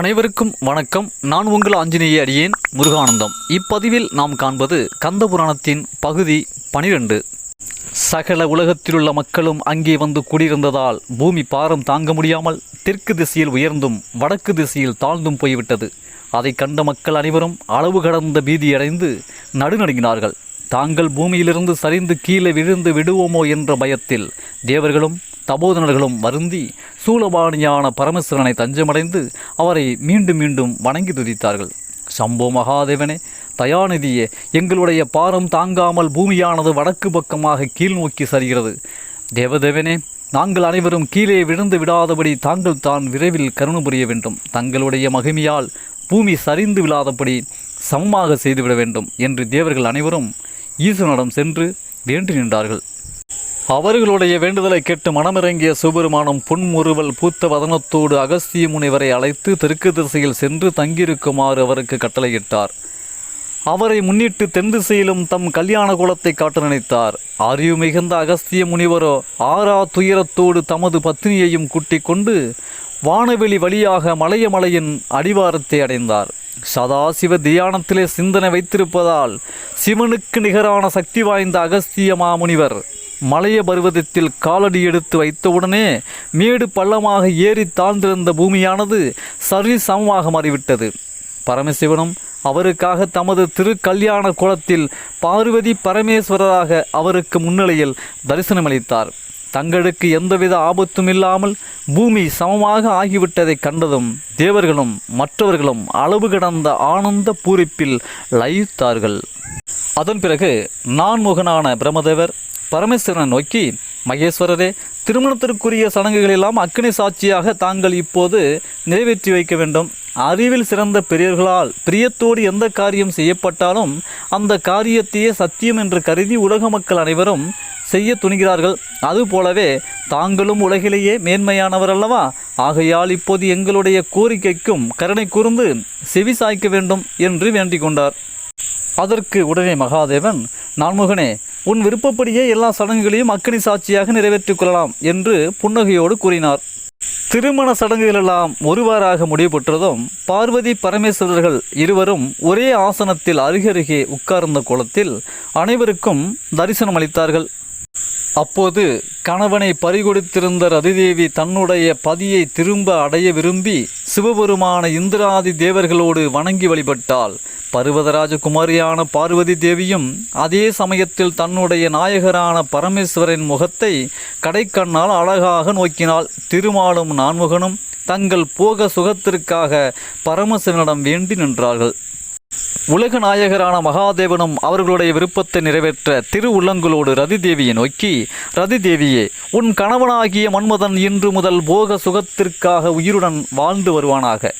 அனைவருக்கும் வணக்கம். நான் உங்கள் ஆஞ்சநேய அடியேன் முருகானந்தம். இப்பதிவில் நாம் காண்பது கந்த புராணத்தின் பகுதி பனிரெண்டு. சகல உலகத்திலுள்ள மக்களும் அங்கே வந்து குடியிருந்ததால் பூமி பாரம் தாங்க முடியாமல் தெற்கு திசையில் உயர்ந்தும் வடக்கு திசையில் தாழ்ந்தும் போய்விட்டது. அதை கண்ட மக்கள் அனைவரும் அளவு கடந்த பீதியடைந்து நடுநடுங்கினார்கள். தாங்கள் பூமியிலிருந்து சரிந்து கீழே விழுந்து விடுவோமோ என்ற பயத்தில் தேவர்களும் தபோதனர்களும் வருந்தி சூலபாணியான பரமேஸ்வரனை தஞ்சமடைந்து அவரை மீண்டும் மீண்டும் வணங்கி துதித்தார்கள். சம்போ மகாதேவனே தயாநிதியே எங்களுடைய பாரம் தாங்காமல் பூமியானது வடக்கு பக்கமாக கீழ் நோக்கி சரிகிறது. தேவதேவனே நாங்கள் அனைவரும் கீழே விழுந்து விடாதபடி தாங்கள் தான் விரைவில் கருணை புரிய வேண்டும். தங்களுடைய மகிமையால் பூமி சரிந்து விழாதபடி சமமாக செய்துவிட வேண்டும் என்று தேவர்கள் அனைவரும் ஈஸ்வரனிடம் சென்று வேண்டி நின்றார்கள். அவர்களுடைய வேண்டுதலை கேட்டு மனமிறங்கிய சுபெருமானம் புன்முறுவல் பூத்த வதனத்தோடு அகஸ்திய முனிவரை அழைத்து தெற்கு திசையில் சென்று தங்கியிருக்குமாறு அவருக்கு கட்டளையிட்டார். அவரை முன்னிட்டு தென் திசையிலும் தம் கல்யாண குலத்தை காட்ட நினைத்தார். அறிவு மிகுந்த அகஸ்திய முனிவரோ ஆறா துயரத்தோடு தமது பத்னியையும் கூட்டிக் கொண்டு வானவெளி வழியாக மலையமலையின் அடிவாரத்தை அடைந்தார். சதாசிவ தியானத்திலே சிந்தனை வைத்திருப்பதால் சிவனுக்கு நிகரான சக்தி வாய்ந்த அகஸ்திய மாமுனிவர் மலைய பருவதத்தில் காலடி எடுத்து வைத்தவுடனே மேடு பள்ளமாக ஏறி தாழ்ந்திருந்த பூமியானது சரி சமமாக மாறிவிட்டது. பரமசிவனும் அவருக்காக தமது திருக்கல்யாண குளத்தில் பார்வதி பரமேஸ்வரராக அவருக்கு முன்னிலையில் தரிசனமளித்தார். தங்களுக்கு எந்தவித ஆபத்தும் இல்லாமல் பூமி சமமாக ஆகிவிட்டதை கண்டதும் தேவர்களும் மற்றவர்களும் அளவு கடந்த ஆனந்த பூரிப்பில் லயித்தார்கள். அதன் பிறகு நான்முகனான பிரமதேவர் பரமேஸ்வரனை நோக்கி மகேஸ்வரரே திருமணத்திற்குரிய சடங்குகளெல்லாம் அக்னி சாட்சியாக தாங்கள் இப்போது நிறைவேற்றி வைக்க வேண்டும். அறிவில் சிறந்த பெரியவர்களால் பிரியத்தோடு எந்த காரியம் செய்யப்பட்டாலும் அந்த காரியத்தையே சத்தியம் என்று கருதி உலக மக்கள் அனைவரும் செய்ய துணிகிறார்கள். அதுபோலவே தாங்களும் உலகிலேயே மேன்மையானவர் அல்லவா? ஆகையால் இப்போது எங்களுடைய கோரிக்கைக்கும் கருணை கூர்ந்து செவி சாய்க்க வேண்டும் என்று வேண்டிக் கொண்டார். அதற்கு உடனே மகாதேவன் நான்முகனே உன் விருப்பப்படியே எல்லா சடங்குகளையும் அக்னி சாட்சியாக நிறைவேற்றிக் கொள்ளலாம் என்று புன்னகையோடு கூறினார். திருமண சடங்குகளெல்லாம் ஒருவாறாக முடிவுபெற்றதும் பார்வதி பரமேஸ்வரர்கள் இருவரும் ஒரே ஆசனத்தில் அருகருகே உட்கார்ந்த கோலத்தில் அனைவருக்கும் தரிசனம் அளித்தார்கள். அப்போது கணவனை பறிகொடுத்திருந்த ரதிதேவி தன்னுடைய பதியை திரும்ப அடைய விரும்பி சிவபெருமான இந்திராதி தேவர்களோடு வணங்கி வழிபட்டாள் பர்வதராஜ குமாரியான பார்வதி தேவியும் அதே சமயத்தில் தன்னுடைய நாயகரான பரமேஸ்வரின் முகத்தை கடைக்கண்ணால் அழகாக நோக்கினாள் திருமாலும் நான்முகனும் தங்கள் போக சுகத்திற்காக பரமசிவனிடம் வேண்டி நின்றார்கள். உலக நாயகரான மகாதேவனும் அவர்களுடைய விருப்பத்தை நிறைவேற்ற திரு உள்ளங்களோடு ரதிதேவியை நோக்கி ரதிதேவியே உன் கணவனாகிய மன்மதன் இன்று முதல் போக சுகத்திற்காக உயிருடன் வாழ்ந்து வருவானாக.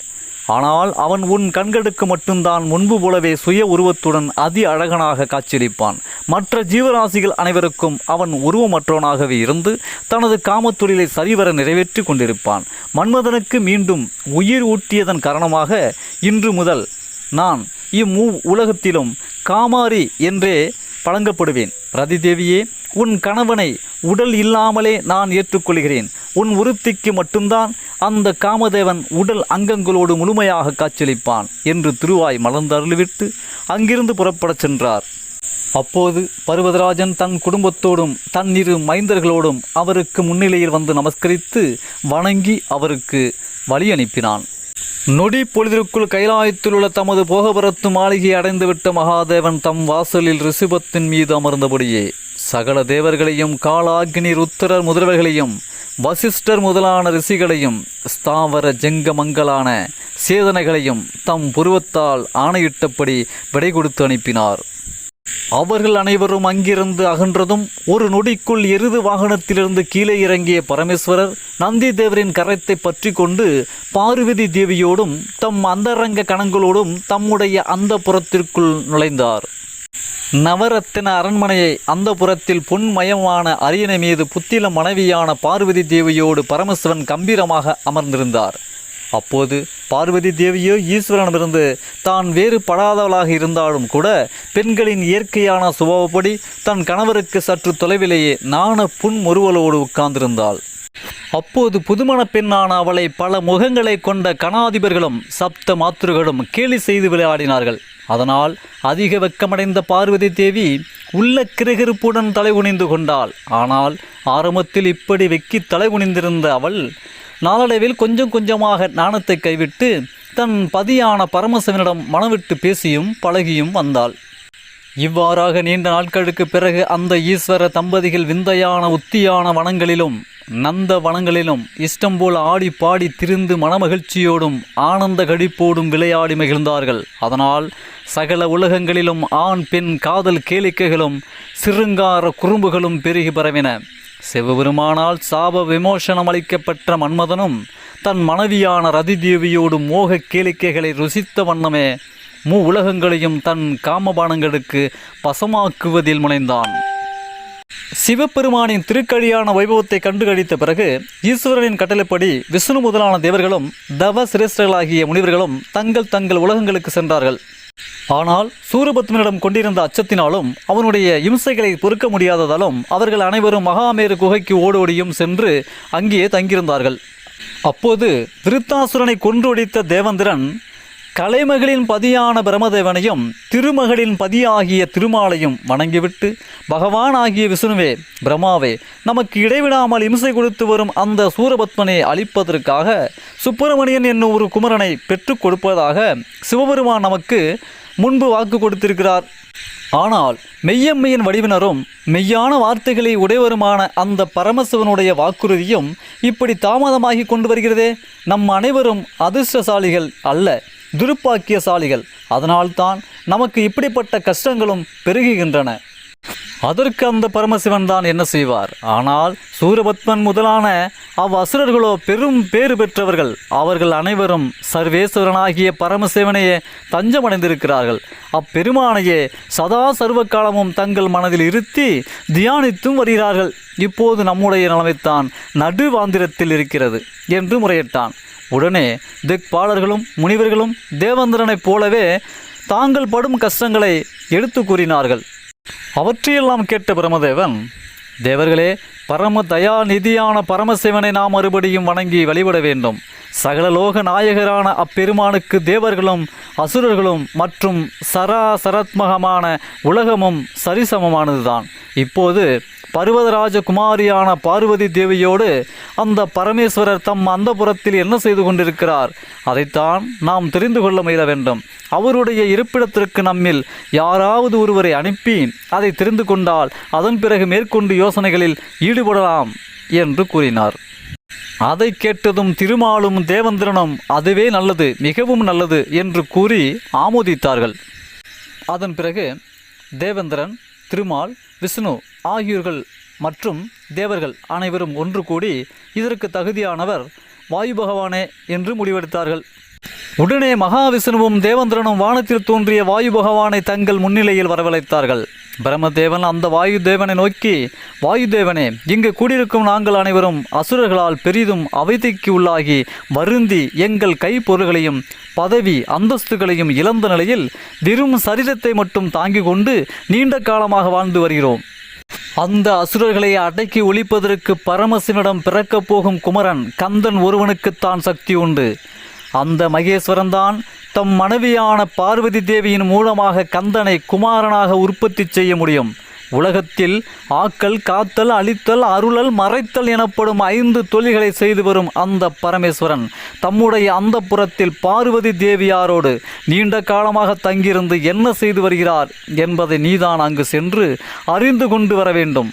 ஆனால் அவன் உன் கண்களுக்கு மட்டும்தான் முன்பு போலவே சுய உருவத்துடன் அதி அழகனாக காட்சியளிப்பான். மற்ற ஜீவராசிகள் அனைவருக்கும் அவன் உருவமற்றவனாகவே இருந்து தனது காமத்தொழிலை சரிவர நிறைவேற்றி கொண்டிருப்பான். மன்மதனுக்கு மீண்டும் உயிர் ஊட்டியதன் காரணமாக இன்று முதல் நான் இம்மூ உலகத்திலும் காமாரி என்றே பழங்கப்படுவேன். ரதிதேவியே உன் கணவனை உடல் இல்லாமலே நான் ஏற்றுக்கொள்கிறேன். உன் உருத்திக்கு மட்டும்தான் அந்த காமதேவன் உடல் அங்கங்களோடு முழுமையாக காட்சியளிப்பான் என்று திருவாய் மலர்ந்தருளிவிட்டு அங்கிருந்து புறப்படச் சென்றார். அப்போது பருவதராஜன் தன் குடும்பத்தோடும் தன் இரு மைந்தர்களோடும் அவருக்கு முன்னிலையில் வந்து நமஸ்கரித்து வணங்கி அவருக்கு வழி அனுப்பினான் நொடி பொழுதிற்குள் கைலாயத்தில் உள்ள தமது போகபரத்து மாளிகை அடைந்துவிட்ட மகாதேவன் தம் வாசலில் ரிஷபத்தின் மீது அமர்ந்தபடியே சகல தேவர்களையும் காலாகினி ருத்திரர் முதல்வர்களையும் வசிஷ்டர் முதலான ரிஷிகளையும் ஸ்தாவர ஜெங்கமங்களான சேதனைகளையும் தம் புருவத்தால் ஆணையிட்டபடி விடை கொடுத்து அனுப்பினார். அவர்கள் அனைவரும் அங்கிருந்து அகன்றதும் ஒரு நொடிக்குள் எருது வாகனத்திலிருந்து கீழே இறங்கிய பரமேஸ்வரர் நந்தி தேவரின் கரத்தை பற்றி கொண்டு பார்வதி தேவியோடும் தம் அந்தரங்க கணங்களோடும் தம்முடைய அந்த புறத்திற்குள் நுழைந்தார். நவரத்தின அரண்மனையை அந்த புறத்தில் பொன்மயமான அரியணை மீது புத்தில மனைவியான பார்வதி தேவியோடு பரமசிவன் கம்பீரமாக அமர்ந்திருந்தார். அப்போது பார்வதி தேவியோ ஈஸ்வரனிடமிருந்து தான் வேறுபடாதவளாக இருந்தாலும் கூட பெண்களின் இயற்கையான சுபாவப்படி தன் கணவருக்கு சற்று தொலைவிலேயே நாண புன்முறுவலோடு உட்கார்ந்திருந்தாள். அப்போது புதுமண பெண்ணான அவளை பல முகங்களை கொண்ட கணாதிபர்களும் சப்த மாத்திருகளும் கேலி செய்து விளையாடினார்கள். அதனால் அதிக வெக்கமடைந்த பார்வதி தேவி உள்ள கிருகிருப்புடன் தலைகுனிந்து கொண்டாள். ஆனால் ஆரம்பத்தில் இப்படி வெக்கி தலைகுனிந்திருந்த அவள் நாளடைவில் கொஞ்சம் கொஞ்சமாக நாணத்தை கைவிட்டு தன் பதியான பரமசிவனிடம் மனவிட்டு பேசியும் பழகியும் வந்தாள். இவ்வாறாக நீண்ட நாட்களுக்கு பிறகு அந்த ஈஸ்வர தம்பதிகள் விந்தையான உத்தியான வனங்களிலும் நந்த வனங்களிலும் இஷ்டம் போல் ஆடி பாடி திரிந்து மனமகிழ்ச்சியோடும் ஆனந்த கழிப்போடும் விளையாடி மகிழ்ந்தார்கள். அதனால் சகல உலகங்களிலும் ஆண் பெண் காதல் கேளிக்கைகளும் சிறுங்கார குறும்புகளும் பெருகி பரவின. சிவபெருமானால் சாப விமோசனம் அளிக்கப்பட்ட மன்மதனும் தன் மனைவியான ரதிதேவியோடு மோக கேளிக்கைகளை ருசித்த வண்ணமே மூ உலகங்களையும் தன் காமபானங்களுக்கு பசமாக்குவதில் முனைந்தான். சிவபெருமானின் திருக்கழியான வைபவத்தை கண்டுகளித்த பிறகு ஈஸ்வரனின் கட்டளைப்படி விஷ்ணு முதலான தேவர்களும் தவ சிரேஷ்டர்களாகிய முனிவர்களும் தங்கள் தங்கள் உலகங்களுக்கு சென்றார்கள். ஆனால் சூரபத்மனிடம் கொண்டிருந்த அச்சத்தினாலும் அவனுடைய இம்சைகளை பொறுக்க முடியாததாலும் அவர்கள் அனைவரும் மகாமேரு குகைக்கு ஓடோடியும் சென்று அங்கேயே தங்கியிருந்தார்கள். அப்போது விருத்தாசுரனை கொன்றொடித்த தேவந்திரன் கலைமகளின் பதியான பிரமதேவனையும் திருமகளின் பதியாகிய திருமாலையும் வணங்கிவிட்டு பகவான் ஆகிய விஷ்ணுவே பிரம்மாவே நமக்கு இடைவிடாமல் இம்சை கொடுத்து வரும் அந்த சூரபத்மனை அழிப்பதற்காக சுப்பிரமணியன் என்னும் ஒரு குமரனை பெற்றுக் கொடுப்பதாக சிவபெருமான் நமக்கு முன்பு வாக்கு கொடுத்திருக்கிறார். ஆனால் மெய்யம்மையின் வடிவினரும் மெய்யான வார்த்தைகளை உடையவருமான அந்த பரமசிவனுடைய வாக்குறுதியும் இப்படி தாமதமாகி கொண்டு வருகிறதே? நம் அனைவரும் அதிர்ஷ்டசாலிகள் அல்ல. துருப்பாக்கியசாலிகள். அதனால்தான் நமக்கு இப்படிப்பட்ட கஷ்டங்களும் பெருகுகின்றன. அதற்கு அந்த பரமசிவன் தான் என்ன செய்வார்? ஆனால் சூரபத்மன் முதலான அவ் அசுரர்களோ பெரும் பேறு பெற்றவர்கள். அவர்கள் அனைவரும் சர்வேஸ்வரனாகிய பரமசிவனையே தஞ்சமடைந்திருக்கிறார்கள். அப்பெருமானையே சதா சர்வ காலமும் தங்கள் மனதில் இருத்தி தியானித்தும் வருகிறார்கள். இப்போது நம்முடைய நிலைமைத்தான் நடுவாந்திரத்தில் இருக்கிறது என்று முறையிட்டான். உடனே திக்பாலர்களும் முனிவர்களும் தேவேந்திரனைப் போலவே தாங்கள் படும் கஷ்டங்களை எடுத்து கூறினார்கள். அவற்றையெல்லாம் கேட்ட பிரமதேவன் தேவர்களே பரம தயாநிதியான பரமசிவனை நாம் மறுபடியும் வணங்கி வழிபட வேண்டும். சகல லோக நாயகரான அப்பெருமானுக்கு தேவர்களும் அசுரர்களும் மற்றும் சராசரத்மகமான உலகமும் சரிசமமானதுதான். இப்போது பர்வதராஜ குமாரியான பார்வதி தேவியோடு அந்த பரமேஸ்வரர் தம் அந்தபுரத்தில் என்ன செய்து கொண்டிருக்கிறார்? அதைத்தான் நாம் தெரிந்து கொள்ள முயல வேண்டும். அவருடைய இருப்பிடத்திற்கு நம்மில் யாராவது ஒருவரை அனுப்பி அதை தெரிந்து கொண்டால் அதன் பிறகு மேற்கொண்டு யோசனைகளில் ஈடுபடலாம் என்று கூறினார். அதை கேட்டதும் திருமாலும் தேவந்திரனும் அதுவே நல்லது மிகவும் நல்லது என்று கூறி ஆமோதித்தார்கள். அதன் பிறகு தேவேந்திரன் திருமால் விஷ்ணு ஆகியோர்கள் மற்றும் தேவர்கள் அனைவரும் ஒன்று கூடி இதற்கு தகுதியானவர் வாயு பகவானே என்று முடிவெடுத்தார்கள். உடனே மகாவிஷ்ணுவும் தேவேந்திரனும் வானத்தில் தோன்றிய வாயு பகவானை தங்கள் முன்னிலையில் வரவழைத்தார்கள். பிரம்மதேவன் அந்த வாயு தேவனை நோக்கி வாயு தேவனே இங்கு கூடியிருக்கும் நாங்கள் அனைவரும் அசுரர்களால் பெரிதும் அவதிக்கு உள்ளாகி வருந்தி எங்கள் கைப்பொருள்களையும் பதவி அந்தஸ்துகளையும் இழந்த நிலையில் வெறும் சரீரத்தை மட்டும் தாங்கிக் கொண்டு நீண்ட காலமாக வாழ்ந்து வருகிறோம். அந்த அசுரர்களை அடக்கி ஒழிப்பதற்கு பரமசிவனிடம் பிறக்கப் போகும் குமரன் கந்தன் ஒருவனுக்குத்தான் சக்தி உண்டு. அந்த மகேஸ்வரன் தான் தம் மனைவியான பார்வதி தேவியின் மூலமாக கந்தனை குமாரனாக உற்பத்தி செய்ய முடியும். உலகத்தில் ஆக்கல் காத்தல் அழித்தல் அருளல் மறைத்தல் எனப்படும் ஐந்து தொழில்களை செய்து வரும் அந்த பரமேஸ்வரன் தம்முடைய அந்த புறத்தில் பார்வதி தேவியாரோடு நீண்ட காலமாக தங்கியிருந்து என்ன செய்து வருகிறார் என்பதை நீதான் அங்கு சென்று அறிந்து கொண்டு வர வேண்டும்.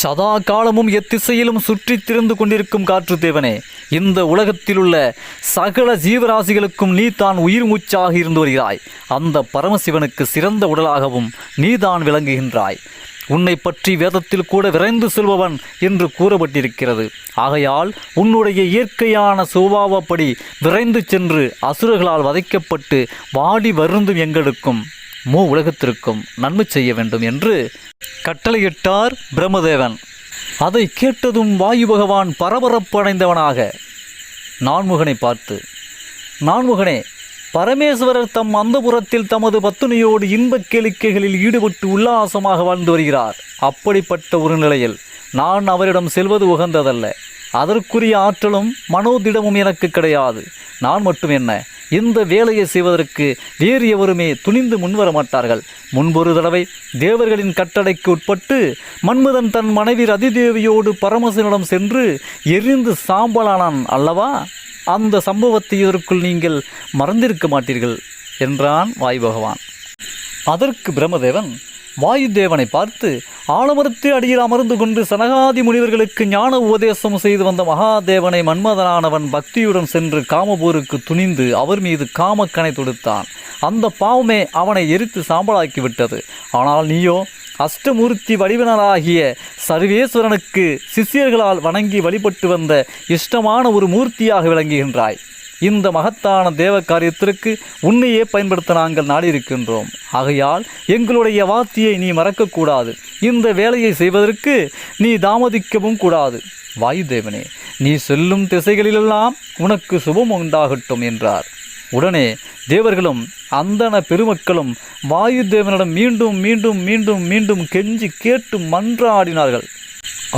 சதா காலமும் எத்திசையிலும் சுற்றி திரிந்து கொண்டிருக்கும் காற்று தேவனே இந்த உலகத்திலுள்ள சகல ஜீவராசிகளுக்கும் நீ தான் உயிர் மூச்சாக இருந்து வருகிறாய். அந்த பரமசிவனுக்கு சிறந்த உடலாகவும் நீதான் விளங்குகின்றாய். உன்னை பற்றி வேதத்தில் கூட விரைந்து செல்பவன் என்று கூறப்பட்டிருக்கிறது. ஆகையால் உன்னுடைய இயற்கையான சுபாவப்படி விரைந்து சென்று அசுரர்களால் வதைக்கப்பட்டு வாடி வருந்தும் எங்களுக்கும். மூ உலகத்திற்கும் நன்மை செய்ய வேண்டும் என்று கட்டளையிட்டார் பிரம்மதேவன். அதை கேட்டதும் வாயு பகவான் பரபரப்படைந்தவனாக. நான்முகனை பார்த்து நான்முகனே பரமேஸ்வரர் தம் அந்தபுரத்தில் தமது பத்துனியோடு இன்பக் கேளிக்கைகளில் ஈடுபட்டு உல்லாசமாக வாழ்ந்து வருகிறார். அப்படிப்பட்ட ஒரு நிலையில் நான் அவரிடம் செல்வது உகந்ததல்ல. அதற்குரிய ஆற்றலும் மனோதிடமும் எனக்கு கிடையாது. நான் மட்டும் என்ன இந்த வேலையை செய்வதற்கு வேறு எவருமே துணிந்து முன்வர மாட்டார்கள் முன்பொரு தடவை தேவர்களின் கட்டளைக்கு உட்பட்டு மன்மதன் தன் மனைவி ரதிதேவியோடு பரமசிவனிடம் சென்று எரிந்து சாம்பலானான் அல்லவா? அந்த சம்பவத்தை இதற்குள் நீங்கள் மறந்திருக்க மாட்டீர்கள் என்றான் வாயு பகவான். அதற்கு பிரம்மதேவன் வாயுதேவனை பார்த்து ஆலமரத்து அடியில் அமர்ந்து கொண்டு சனகாதி முனிவர்களுக்கு ஞான உபதேசம் செய்து வந்த மகாதேவனை மன்மதனானவன் பக்தியுடன் சென்று காமபூருக்கு துணிந்து அவர் மீது காமக்கணை தொடுத்தான். அந்த பாவமே அவனை எரித்து சாம்பலாக்கி விட்டது ஆனால் நீயோ அஷ்டமூர்த்தி வடிவனராகிய சர்வேஸ்வரனுக்கு சிஷ்யர்களால் வணங்கி வழிபட்டு வந்த இஷ்டமான ஒரு மூர்த்தியாக விளங்குகின்றாய். இந்த மகத்தான தேவ காரியத்திற்கு உன்னையே பயன்படுத்த நாங்கள் நாடியிருக்கின்றோம். ஆகையால் எங்களுடைய வார்த்தையை நீ மறக்கக்கூடாது. இந்த வேலையை செய்வதற்கு நீ தாமதிக்கவும் கூடாது. வாயுதேவனே நீ செல்லும் திசைகளிலெல்லாம் உனக்கு சுபம் உண்டாகட்டும் என்றார். உடனே தேவர்களும் அந்தன பெருமக்களும் வாயுதேவனிடம் மீண்டும் மீண்டும் மீண்டும் மீண்டும் கெஞ்சி கேட்டு மன்றாடினார்கள்.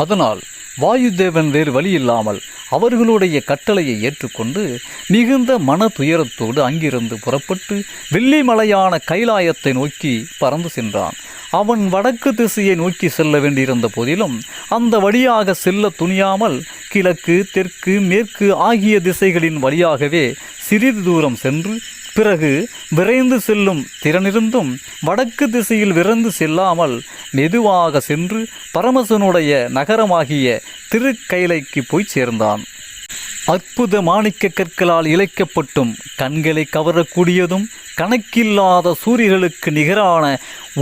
அதனால் வாயுதேவன் வேறு வழி இல்லாமல் அவர்களுடைய கட்டளையை ஏற்றுக்கொண்டு மிகுந்த மன துயரத்தோடு அங்கிருந்து புறப்பட்டு வெள்ளிமலையான கைலாயத்தை நோக்கி பறந்து சென்றான். அவன் வடக்கு திசையை நோக்கி செல்ல வேண்டியிருந்த போதிலும் அந்த வழியாக செல்ல துணியாமல் கிழக்கு தெற்கு மேற்கு ஆகிய திசைகளின் வழியாகவே சிறிது தூரம் சென்று பிறகு விரைந்து செல்லும் திறனிருந்தும் வடக்கு திசையில் விரைந்து செல்லாமல் மெதுவாக சென்று பரமசனுடைய நகரமாகிய திருக்கைலைக்கு போய் சேர்ந்தான். அற்புத மாணிக்க கற்களால் இழைக்கப்பட்டும் கண்களை கவரக்கூடியதும் கணக்கில்லாத சூரியர்களுக்கு நிகரான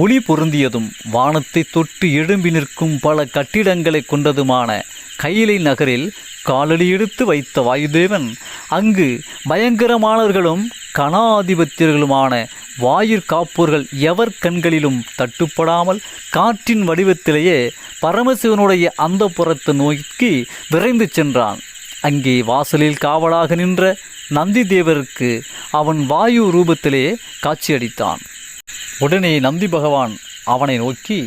ஒளி பொருந்தியதும் வானத்தை தொட்டு எழும்பி நிற்கும் பல கட்டிடங்களை கொண்டதுமான கைலை நகரில் காலடி எடுத்து வைத்த வாயுதேவன் அங்கு பயங்கரமானவர்களும் கணாதிபத்தியர்களுமான வாயிற் காப்போர்கள் எவர் கண்களிலும் தட்டுப்படாமல் காற்றின் வடிவத்திலேயே பரமசிவனுடைய அந்த புறத்தை நோக்கி விரைந்து சென்றான். அங்கே வாசலில் காவலாக நின்ற நந்தி தேவருக்கு அவன் வாயு ரூபத்திலே காட்சியளித்தான். உடனே நந்தி பகவான் அவனை நோக்கி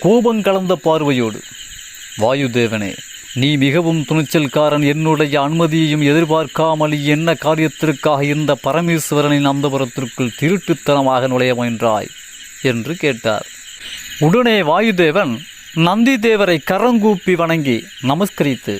கோபம் கலந்த பார்வையோடு வாயுதேவனே நீ மிகவும் துணிச்சல்காரன். என்னுடைய அனுமதியையும் எதிர்பார்க்காமல் என்ன காரியத்திற்காக இந்த பரமேஸ்வரனின் அந்தபுரத்திற்குள் திருட்டுத்தனமாக நுழைய முயன்றாய்? என்று கேட்டார். உடனே வாயுதேவன் நந்தி தேவரை கரங்கூப்பி வணங்கி நமஸ்கரித்து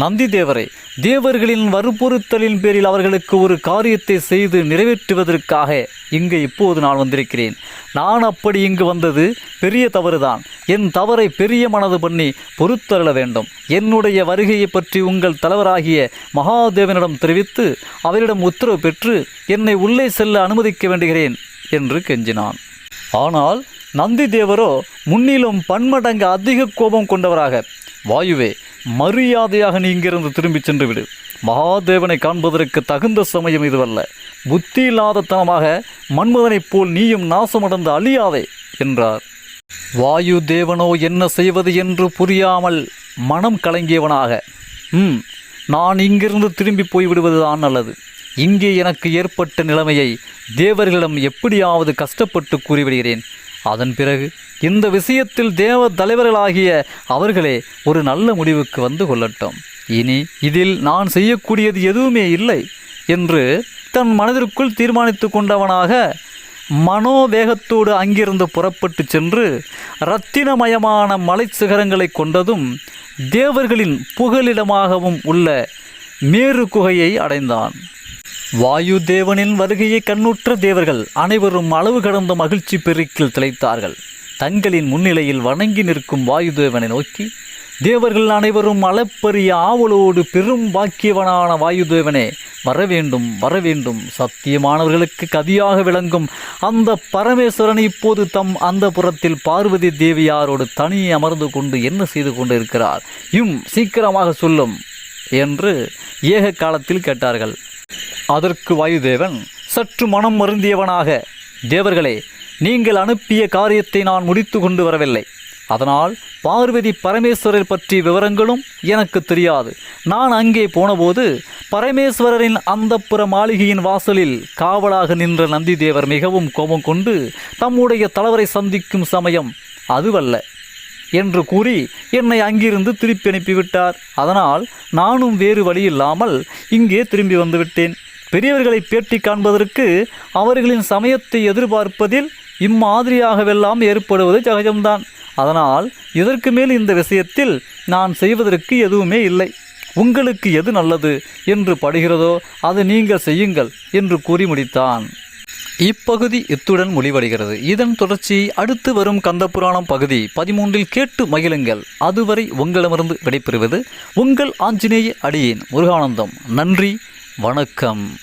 நந்தி தேவரே தேவர்களின் வற்புறுத்தலின் பேரில் அவர்களுக்கு ஒரு காரியத்தை செய்து நிறைவேற்றுவதற்காக இங்கு இப்போது நான் வந்திருக்கிறேன். நான் அப்படி இங்கு வந்தது பெரிய தவறுதான். என் தவறை பெரிய மனது பண்ணி பொறுத்தருள வேண்டும். என்னுடைய வருகையை பற்றி உங்கள் தலைவராகிய மகாதேவனிடம் தெரிவித்து அவரிடம் உத்தரவு பெற்று என்னை உள்ளே செல்ல அனுமதிக்க வேண்டுகிறேன் என்று கெஞ்சினான். ஆனால் நந்தி தேவரோ முன்னிலும் பன்மடங்கு அதிக கோபம் கொண்டவராக வாயுவே மரியாதையாக நீ இங்கிருந்து திரும்பிச் சென்று விடு. மகாதேவனை காண்பதற்கு தகுந்த சமயம் இதுவல்ல. புத்தி இல்லாதத்தனமாக மன்மதனைப் போல் நீயும் நாசமடைந்து அழியாதே என்றார். வாயு தேவனோ என்ன செய்வது என்று புரியாமல் மனம் கலங்கியவனாக. ம் நான் இங்கிருந்து திரும்பி போய்விடுவதுதான் நல்லது. இங்கே எனக்கு ஏற்பட்ட நிலைமையை தேவர்களிடம் எப்படியாவது கஷ்டப்பட்டு கூறிவிடுகிறேன். அதன் பிறகு இந்த விஷயத்தில் தேவ தலைவர்களாகிய அவர்களே ஒரு நல்ல முடிவுக்கு வந்து கொள்ளட்டும். இனி இதில் நான் செய்யக்கூடியது எதுவுமே இல்லை என்று தன் மனதிற்குள் தீர்மானித்து கொண்டவனாக மனோவேகத்தோடு அங்கிருந்து புறப்பட்டு சென்று இரத்தினமயமான மலை சிகரங்களை கொண்டதும் தேவர்களின் புகலிடமாகவும் உள்ள மேரு குகையை அடைந்தான். வாயு தேவனின் வருகையை கண்ணுற்ற தேவர்கள் அனைவரும் அளவு கடந்த மகிழ்ச்சி பெருக்கில் திளைத்தார்கள். தங்களின் முன்னிலையில் வணங்கி நிற்கும் வாயுதேவனை நோக்கி தேவர்கள் அனைவரும் அளப்பரிய ஆவலோடு பெரும் பாக்கியவனான வாயுதேவனே வரவேண்டும் வரவேண்டும். சத்தியமானவர்களுக்கு கதியாக விளங்கும் அந்த பரமேஸ்வரன் இப்போது தம் அந்த புறத்தில் பார்வதி தேவியாரோடு தனியே அமர்ந்து கொண்டு என்ன செய்து கொண்டிருக்கிறார்? இம் சீக்கிரமாக சொல்லும் என்று ஏக காலத்தில் கேட்டார்கள். அதற்கு வாயுதேவன் சற்று மனம் மருந்தியவனாக தேவர்களே நீங்கள் அனுப்பிய காரியத்தை நான் முடித்து கொண்டு வரவில்லை. அதனால் பார்வதி பரமேஸ்வரர் பற்றிய விவரங்களும் எனக்கு தெரியாது. நான் அங்கே போனபோது பரமேஸ்வரரின் அந்தப்புற மாளிகையின் வாசலில் காவலாக நின்ற நந்திதேவர் மிகவும் கோபம் கொண்டு தம்முடைய தலைவரை சந்திக்கும் சமயம் அதுவல்ல. என்று கூறி என்னை அங்கிருந்து திருப்பி அனுப்பிவிட்டார். அதனால் நானும் வேறு வழியில்லாமல் இங்கே திரும்பி வந்துவிட்டேன். பெரியவர்களை பேட்டி காண்பதற்கு அவர்களின் சமயத்தை எதிர்பார்ப்பதில் இம்மாதிரியாகவெல்லாம் ஏற்படுவது சகஜம்தான். அதனால் இதற்கு மேல் இந்த விஷயத்தில் நான் செய்வதற்கு எதுவுமே இல்லை. உங்களுக்கு எது நல்லது? என்று படுகிறதோ அதை நீங்கள் செய்யுங்கள் என்று கூறி முடித்தான். இப்பகுதி இத்துடன் முடிவடைகிறது. இதன் தொடர்ச்சி அடுத்து வரும் கந்தபுராணம் பகுதி பதிமூன்றில் கேட்டு மகிழுங்கள். அதுவரை உங்களிடமிருந்து விடைபெறுவது உங்கள் ஆஞ்சநேய அடியேன் முருகானந்தம். நன்றி வணக்கம்.